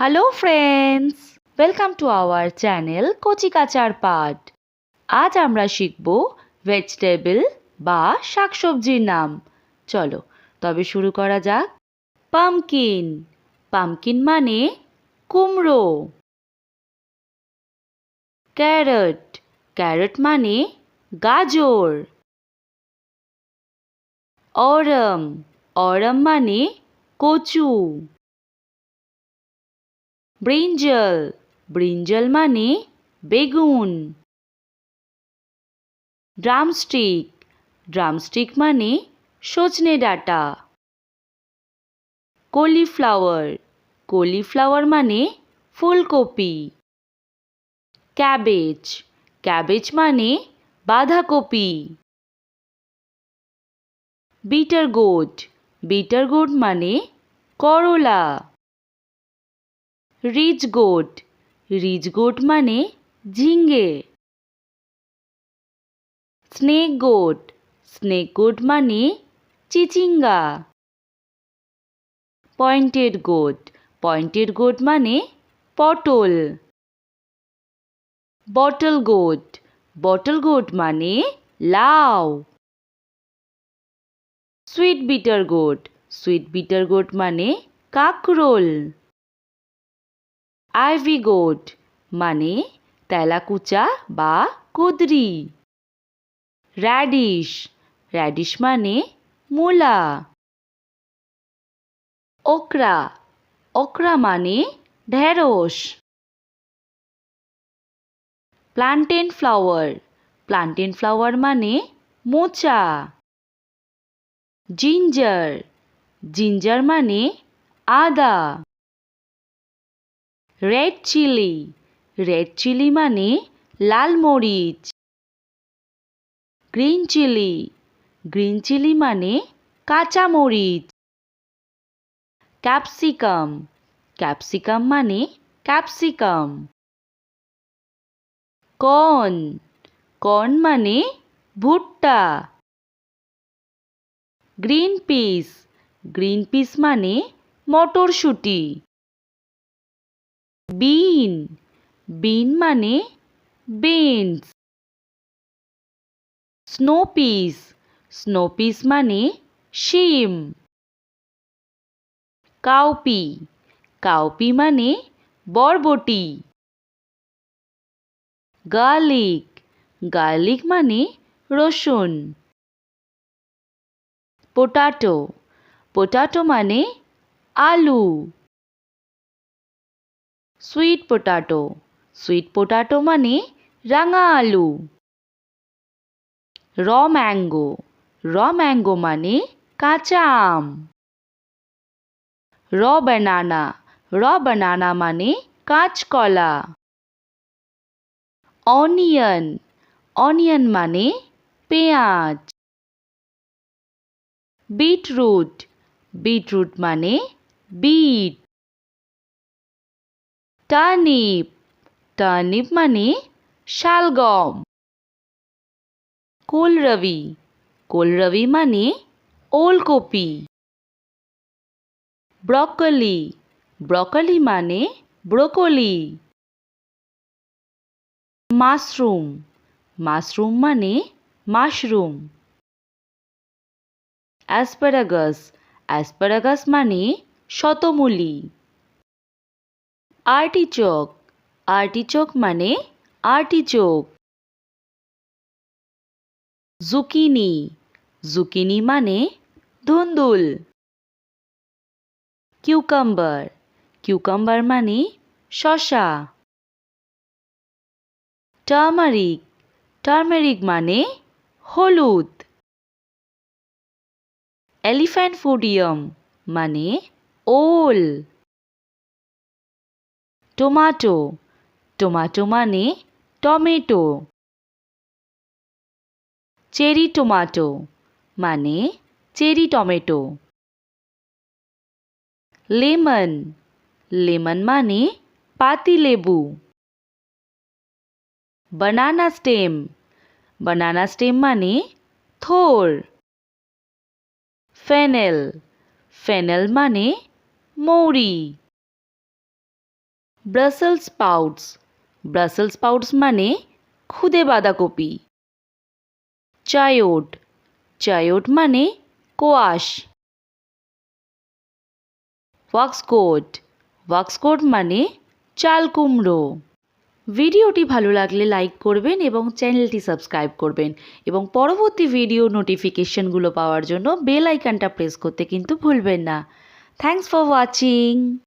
Hello friends welcome to our channel কচিকাচার পাঠ আজ আমরা শিখব ভেজিটেবল বা শাকসবজির নাম। চলো, তবে শুরু করা যাক। পামকিন পামকিন মানে কুমড়ো। ক্যারট ক্যারট মানে গাজর। অরম অরম মানে কচু। ব্রিঞ্জল। ব্রিঞ্জল মানে বেগুন। ড্রামস্টিক। ড্রামস্টিক মানে সজনে ডাটা। কলিফ্লাওয়ার। কলিফ্লাওয়ার মানে ফুলকপি। ক্যাবেজ। ক্যাবেজ মানে বাঁধাকপি। বিটার গোট বিটার গোট মানে করলা। রিচ গোট রিচ গোট মানে ঝিঙ্গে স্নেক গোট স্নেক গোট মানে চিচিঙ্গা। Pointed goat. পয়েন্টেড গোট মানে পটল। Bottle goat. বটল গোট মানে লাউ। Sweet bitter gourd. Sweet bitter gourd মানে কাকরোল। আইভি গোট মানে তেলাকুচা বা কুদরি। র্যাডিশ র্যাডিশ মানে মূলা। ওকরা ওকরা মানে ঢেঁড়স। প্লান্টেন ফ্লাওয়ার প্লান্টেন ফ্লাওয়ার মানে মোচা। জিঞ্জার জিঞ্জার মানে আদা। রেড চিলি রেড চিলি মানে লাল মরিচ। গ্রিন চিলি গ্রিন চিলি মানে কাঁচা মরিচ। ক্যাপসিকাম ক্যাপসিকাম মানে ক্যাপসিকাম কর্ন কর্ন মানে ভুট্টা। গ্রিন পিস গ্রিন পিস মানে মটরশুঁটি। বিন বিন মানে beans snow peas snow peas মানে শিম কাউপি কাউপি মানে বরবটি. গার্লিক গার্লিক মানে রসুন. পোটাটো পোটাটো মানে আলু. সুইট পোটাটো সুইট পোটাটো মানে রাঙা আলু র ম্যাঙ্গো র ম্যাঙ্গো মানে কাঁচা আম। র বানানা র বানানা মানে কাঁচকলা। অনিয়ন অনিয়ন মানে পেঁয়াজ। বিটরুট বিটরুট মানে বিট। টার্নিপ টার্নিপ মানে শালগম। কোলরবি কোলরবি মানে ওলকপি। ব্রকলি ব্রকলি মানে ব্রোকলি। মাশরুম মাশরুম মানে মাশরুম। অ্যাসপারাগাস অ্যাসপারাগাস মানে শতমূলি। আর্টিচোক। আর্টিচোক মানে আর্টিচোক। জুকিনি। জুকিনি মানে ধুন্দুল। কিউকাম্বার। কিউকাম্বার মানে শশা। টার্মারিক। টার্মারিক মানে হলুদ। এলিফ্যান্ট ফুডিয়াম মানে ওল। টোমাটো টোমাটো মানে টমেটো। চেরি টোমাটো মানে চেরি টমেটো লেমন লেমন মানে পাতিলেবু বানানা স্টেম বানানা স্টেম মানে থোর। ফেনেল ফেনেল মানে মৌরি। ব্রাসেল স্পাউটস। ব্রাসেল স্পাউটস মানে খুদে বাঁধাকপি। চায়োট। চায়োট মানে কোয়াশ। ওয়াক্সকোট। ওয়াক্সকোট মানে চাল কুমড়ো। ভিডিওটি ভালো লাগলে লাইক করবেন এবং চ্যানেলটি সাবস্ক্রাইব করবেন এবং পরবর্তী ভিডিও নোটিফিকেশনগুলো পাওয়ার জন্য বেল আইকনটা প্রেস করতে কিন্তু ভুলবেন না। Thanks for watching.